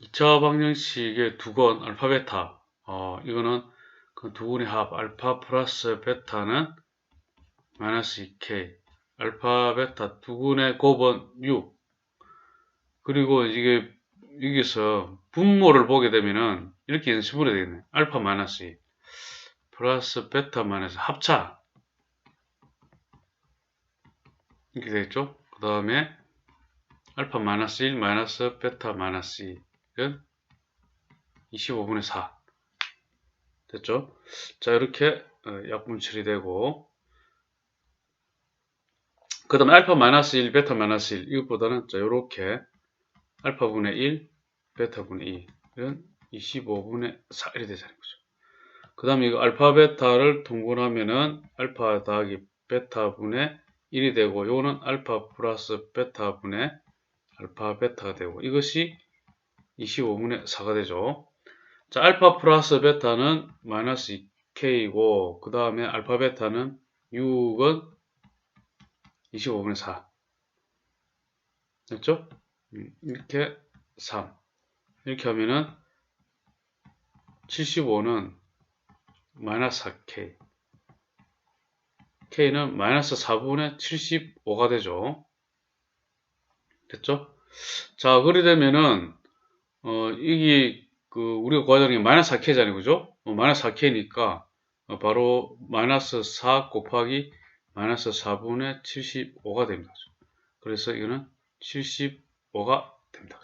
2차 방정식의 두 건 알파 베타 어, 이거는 그두 군의 합 알파 플러스 베타는 마이너스 2k 알파 베타 두 군의 곱은 6 그리고 이게 여기서 분모를 보게 되면은 이렇게 연습을 해야 되겠네. 알파 마이너스 2 플러스 베타 마이너스 합차. 이렇게 되겠죠? 그 다음에 알파 마이너스 1 마이너스 베타 마이너스 2는 25분의 4 됐죠? 자 이렇게 어, 약분 처리되고 그 다음에 알파 마이너스 1 베타 마이너스 1 이것보다는 자 이렇게 알파분의 1 베타분의 2 이런 25분의 4 이렇게 되자는 거죠. 그 다음에 이거 알파 베타를 통분하면은 알파 더하기 베타분의 1이 되고 요거는 알파 플러스 베타분의 알파 베타가 되고 이것이 25분의 4가 되죠. 자, 알파 플러스 베타는 마이너스 2k이고 그 다음에 알파 베타는 6은 25분의 4 됐죠? 음, 이렇게 3 이렇게 하면은 75는 마이너스 4k k는 마이너스 4분의 75가 되죠. 됐죠? 자, 그리 되면은 어, 이게 그 우리가 구하자는 게 마이너스 4k잖아요. 그죠? 어, 마이너스 4k니까 어, 바로 마이너스 4 곱하기 마이너스 4분의 75가 됩니다. 그래서 이거는 75가 됩니다.